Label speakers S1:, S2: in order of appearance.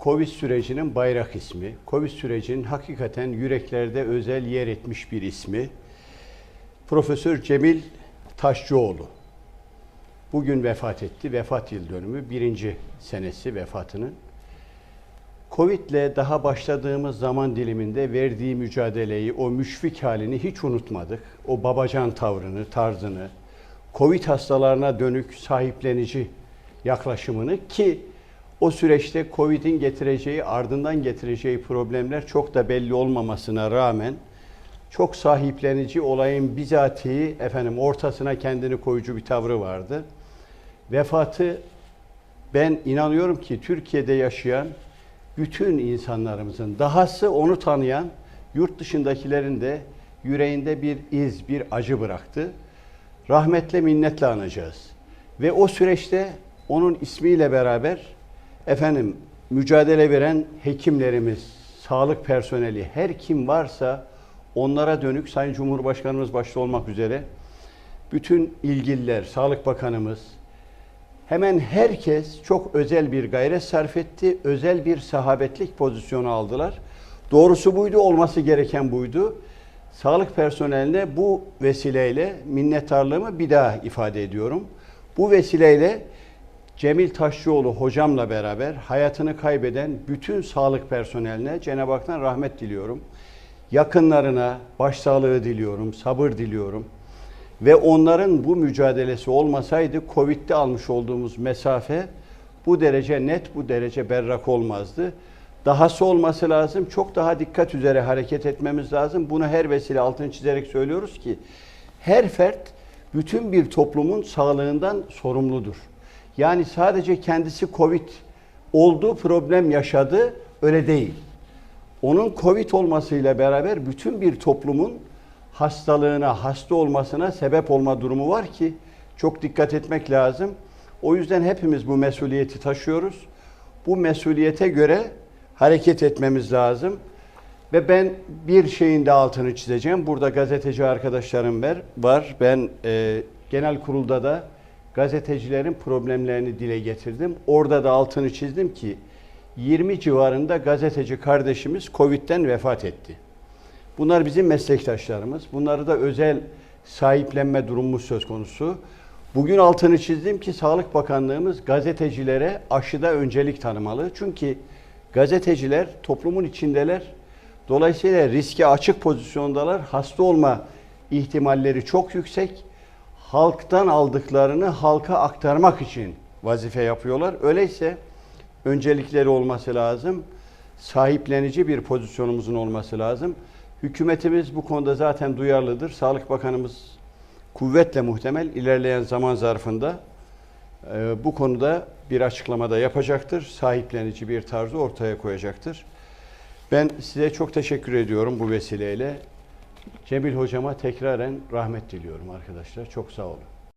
S1: Covid sürecinin bayrak ismi. Covid sürecinin hakikaten yüreklerde özel yer etmiş bir ismi. Profesör Cemil Taşçıoğlu. Bugün vefat etti. Vefat yıl dönümü birinci senesi vefatının. Covid'le daha başladığımız zaman diliminde verdiği mücadeleyi, o müşfik halini hiç unutmadık. O babacan tavrını, tarzını, Covid hastalarına dönük sahiplenici yaklaşımını ki o süreçte Covid'in getireceği, ardından getireceği problemler çok da belli olmamasına rağmen çok sahiplenici olayın bizatihi efendim ortasına kendini koyucu bir tavrı vardı. Vefatı ben inanıyorum ki Türkiye'de yaşayan bütün insanlarımızın dahası onu tanıyan yurt dışındakilerin de yüreğinde bir iz, bir acı bıraktı. Rahmetle minnetle anacağız. Ve o süreçte onun ismiyle beraber efendim mücadele veren hekimlerimiz, sağlık personeli, her kim varsa onlara dönük Sayın Cumhurbaşkanımız başta olmak üzere bütün ilgililer, Sağlık Bakanımız, hemen herkes çok özel bir gayret sarf etti. Özel bir sahabetlik pozisyonu aldılar. Doğrusu buydu, olması gereken buydu. Sağlık personeline bu vesileyle minnettarlığımı bir daha ifade ediyorum. Bu vesileyle Cemil Taşçıoğlu hocamla beraber hayatını kaybeden bütün sağlık personeline Cenab-ı Hak'tan rahmet diliyorum. Yakınlarına başsağlığı diliyorum, sabır diliyorum. Ve onların bu mücadelesi olmasaydı Covid'de almış olduğumuz mesafe bu derece net, bu derece berrak olmazdı. Dahası olması lazım. Çok daha dikkat üzere hareket etmemiz lazım. Bunu her vesile altını çizerek söylüyoruz ki her fert bütün bir toplumun sağlığından sorumludur. Yani sadece kendisi Covid olduğu problem yaşadı öyle değil. Onun Covid olmasıyla beraber bütün bir toplumun hastalığına, hasta olmasına sebep olma durumu var ki çok dikkat etmek lazım. O yüzden hepimiz bu mesuliyeti taşıyoruz. Bu mesuliyete göre hareket etmemiz lazım. Ve ben bir şeyin de altını çizeceğim. Burada gazeteci arkadaşlarım var. Ben e, genel kurulda da gazetecilerin problemlerini dile getirdim. Orada da altını çizdim ki 20 civarında gazeteci kardeşimiz Covid'den vefat etti. Bunlar bizim meslektaşlarımız. Bunları da özel sahiplenme durumumuz söz konusu. Bugün altını çizdim ki Sağlık Bakanlığımız gazetecilere aşıda öncelik tanımalı. Çünkü gazeteciler toplumun içindeler. Dolayısıyla riske açık pozisyondalar. Hasta olma ihtimalleri çok yüksek. Halktan aldıklarını halka aktarmak için vazife yapıyorlar. Öyleyse öncelikleri olması lazım. Sahiplenici bir pozisyonumuzun olması lazım. Hükümetimiz bu konuda zaten duyarlıdır. Sağlık Bakanımız kuvvetle muhtemel ilerleyen zaman zarfında e, bu konuda bir açıklamada yapacaktır. Sahiplenici bir tarzı ortaya koyacaktır. Ben size çok teşekkür ediyorum bu vesileyle. Cemil hocama tekraren rahmet diliyorum arkadaşlar. Çok sağ olun.